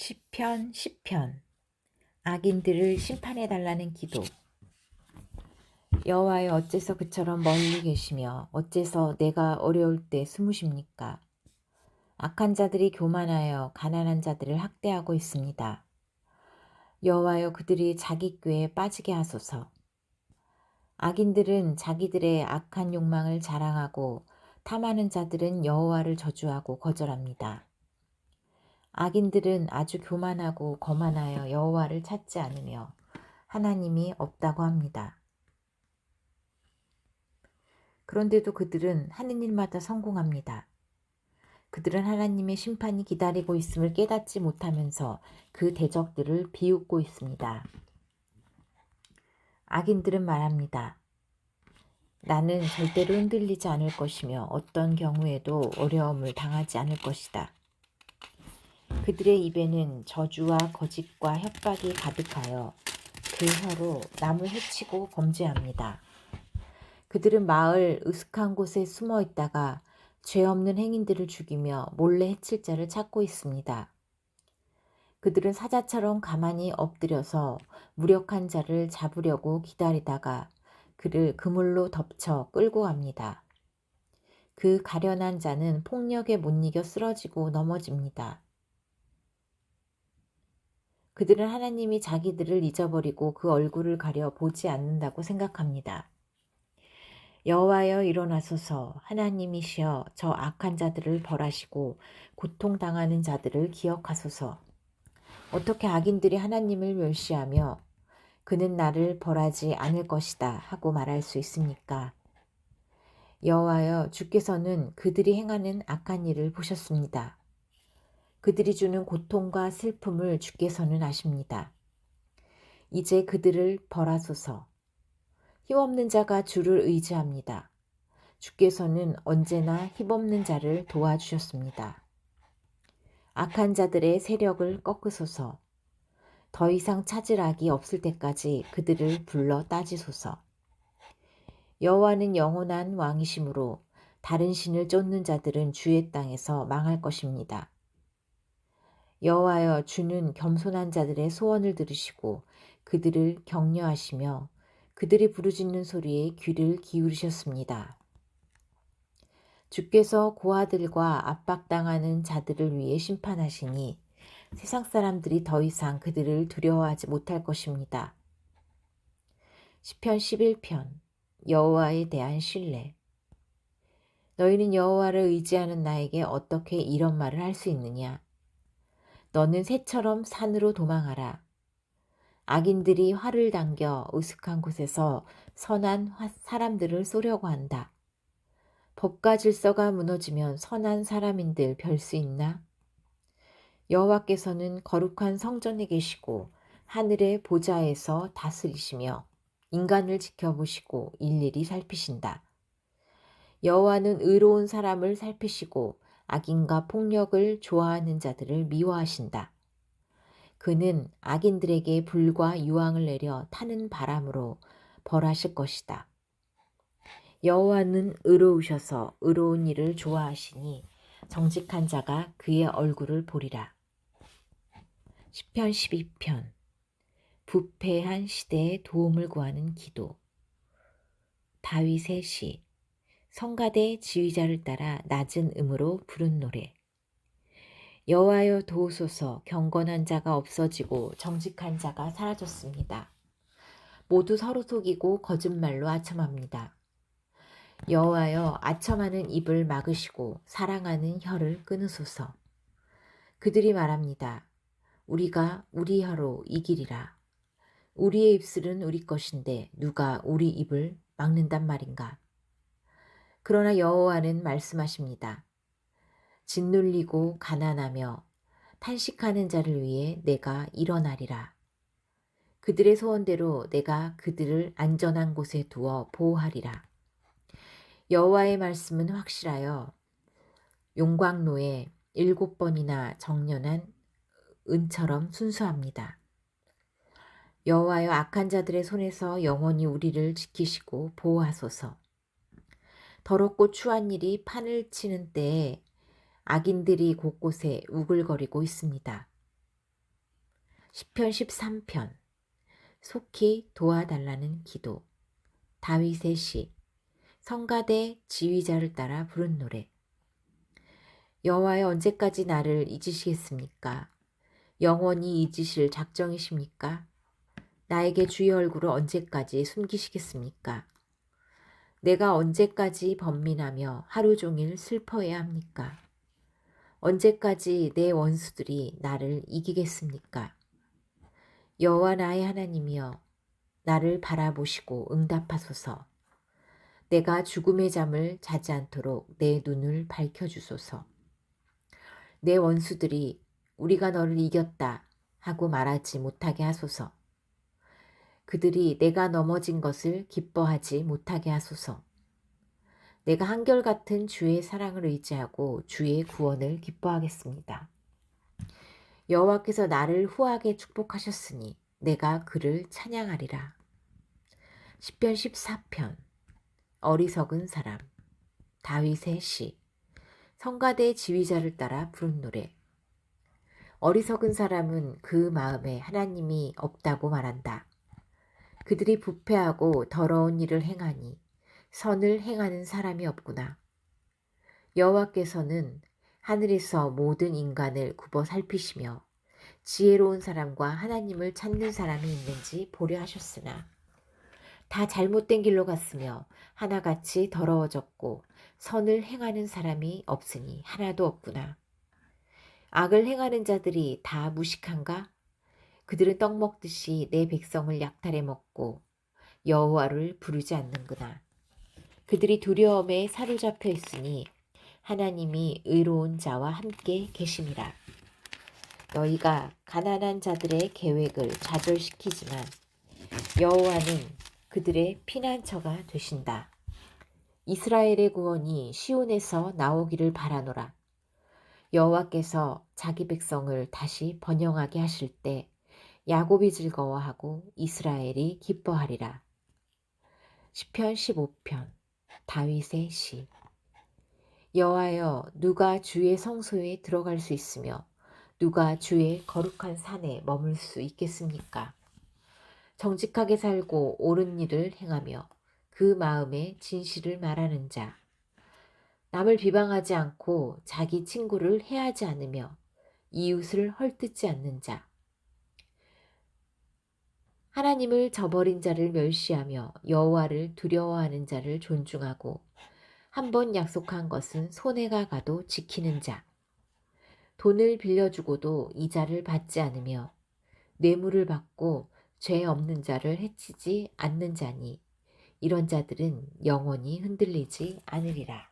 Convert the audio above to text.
시편 10편. 악인들을 심판해 달라는 기도. 여호와여 어째서 그처럼 멀리 계시며 어째서 내가 어려울 때 숨으십니까? 악한 자들이 교만하여 가난한 자들을 학대하고 있습니다. 여호와여 그들이 자기 꾀에 빠지게 하소서. 악인들은 자기들의 악한 욕망을 자랑하고 탐하는 자들은 여호와를 저주하고 거절합니다. 악인들은 아주 교만하고 거만하여 여호와를 찾지 않으며 하나님이 없다고 합니다. 그런데도 그들은 하는 일마다 성공합니다. 그들은 하나님의 심판이 기다리고 있음을 깨닫지 못하면서 그 대적들을 비웃고 있습니다. 악인들은 말합니다. 나는 절대로 흔들리지 않을 것이며 어떤 경우에도 어려움을 당하지 않을 것이다. 그들의 입에는 저주와 거짓과 협박이 가득하여 그 혀로 남을 해치고 범죄합니다. 그들은 마을 으슥한 곳에 숨어 있다가 죄 없는 행인들을 죽이며 몰래 해칠 자를 찾고 있습니다. 그들은 사자처럼 가만히 엎드려서 무력한 자를 잡으려고 기다리다가 그를 그물로 덮쳐 끌고 갑니다. 그 가련한 자는 폭력에 못 이겨 쓰러지고 넘어집니다. 그들은 하나님이 자기들을 잊어버리고 그 얼굴을 가려 보지 않는다고 생각합니다. 여호와여 일어나소서 하나님이시여 저 악한 자들을 벌하시고 고통당하는 자들을 기억하소서 어떻게 악인들이 하나님을 멸시하며 그는 나를 벌하지 않을 것이다 하고 말할 수 있습니까? 여호와여 주께서는 그들이 행하는 악한 일을 보셨습니다. 그들이 주는 고통과 슬픔을 주께서는 아십니다. 이제 그들을 벌하소서. 힘없는 자가 주를 의지합니다. 주께서는 언제나 힘없는 자를 도와주셨습니다. 악한 자들의 세력을 꺾으소서. 더 이상 찾을 악이 없을 때까지 그들을 불러 따지소서. 여호와는 영원한 왕이심으로 다른 신을 쫓는 자들은 주의 땅에서 망할 것입니다. 여호와여 주는 겸손한 자들의 소원을 들으시고 그들을 격려하시며 그들이 부르짖는 소리에 귀를 기울이셨습니다. 주께서 고아들과 압박당하는 자들을 위해 심판하시니 세상 사람들이 더 이상 그들을 두려워하지 못할 것입니다. 시편 11편 여호와에 대한 신뢰 너희는 여호와를 의지하는 나에게 어떻게 이런 말을 할 수 있느냐 너는 새처럼 산으로 도망하라. 악인들이 활을 당겨 으슥한 곳에서 선한 사람들을 쏘려고 한다. 법과 질서가 무너지면 선한 사람인들 별 수 있나? 여호와께서는 거룩한 성전에 계시고 하늘의 보좌에서 다스리시며 인간을 지켜보시고 일일이 살피신다. 여호와는 의로운 사람을 살피시고 악인과 폭력을 좋아하는 자들을 미워하신다. 그는 악인들에게 불과 유황을 내려 타는 바람으로 벌하실 것이다. 여호와는 의로우셔서 의로운 일을 좋아하시니 정직한 자가 그의 얼굴을 보리라. 시편 12편 부패한 시대에 도움을 구하는 기도 다윗의 시 성가대 지휘자를 따라 낮은 음으로 부른 노래. 여호와여 도우소서 경건한 자가 없어지고 정직한 자가 사라졌습니다. 모두 서로 속이고 거짓말로 아첨합니다. 여호와여 아첨하는 입을 막으시고 사랑하는 혀를 끊으소서. 그들이 말합니다. 우리가 우리 혀로 이기리라. 우리의 입술은 우리 것인데 누가 우리 입을 막는단 말인가? 그러나 여호와는 말씀하십니다. 짓눌리고 가난하며 탄식하는 자를 위해 내가 일어나리라. 그들의 소원대로 내가 그들을 안전한 곳에 두어 보호하리라. 여호와의 말씀은 확실하여 용광로에 일곱 번이나 정련한 은처럼 순수합니다. 여호와여 악한 자들의 손에서 영원히 우리를 지키시고 보호하소서. 더럽고 추한 일이 판을 치는 때에 악인들이 곳곳에 우글거리고 있습니다. 시편 13편 속히 도와달라는 기도 다윗의 시 성가대 지휘자를 따라 부른 노래 여호와여 언제까지 나를 잊으시겠습니까? 영원히 잊으실 작정이십니까? 나에게 주의 얼굴을 언제까지 숨기시겠습니까? 내가 언제까지 번민하며 하루 종일 슬퍼해야 합니까? 언제까지 내 원수들이 나를 이기겠습니까? 여호와 나의 하나님이여 나를 바라보시고 응답하소서. 내가 죽음의 잠을 자지 않도록 내 눈을 밝혀 주소서. 내 원수들이 우리가 너를 이겼다 하고 말하지 못하게 하소서. 그들이 내가 넘어진 것을 기뻐하지 못하게 하소서. 내가 한결같은 주의 사랑을 의지하고 주의 구원을 기뻐하겠습니다. 여호와께서 나를 후하게 축복하셨으니 내가 그를 찬양하리라. 시편 14편 어리석은 사람 다윗의 시 성가대 지휘자를 따라 부른 노래 어리석은 사람은 그 마음에 하나님이 없다고 말한다. 그들이 부패하고 더러운 일을 행하니 선을 행하는 사람이 없구나. 여호와께서는 하늘에서 모든 인간을 굽어 살피시며 지혜로운 사람과 하나님을 찾는 사람이 있는지 보려 하셨으나 다 잘못된 길로 갔으며 하나같이 더러워졌고 선을 행하는 사람이 없으니 하나도 없구나. 악을 행하는 자들이 다 무식한가? 그들은 떡 먹듯이 내 백성을 약탈해 먹고 여호와를 부르지 않는구나. 그들이 두려움에 사로잡혀 있으니 하나님이 의로운 자와 함께 계심이라. 너희가 가난한 자들의 계획을 좌절시키지만 여호와는 그들의 피난처가 되신다. 이스라엘의 구원이 시온에서 나오기를 바라노라. 여호와께서 자기 백성을 다시 번영하게 하실 때 야곱이 즐거워하고 이스라엘이 기뻐하리라. 시편 15편 다윗의 시 여호와여 누가 주의 성소에 들어갈 수 있으며 누가 주의 거룩한 산에 머물 수 있겠습니까? 정직하게 살고 옳은 일을 행하며 그 마음에 진실을 말하는 자 남을 비방하지 않고 자기 친구를 해하지 않으며 이웃을 헐뜯지 않는 자 하나님을 저버린 자를 멸시하며 여호와를 두려워하는 자를 존중하고 한 번 약속한 것은 손해가 가도 지키는 자 돈을 빌려주고도 이자를 받지 않으며 뇌물을 받고 죄 없는 자를 해치지 않는 자니 이런 자들은 영원히 흔들리지 않으리라.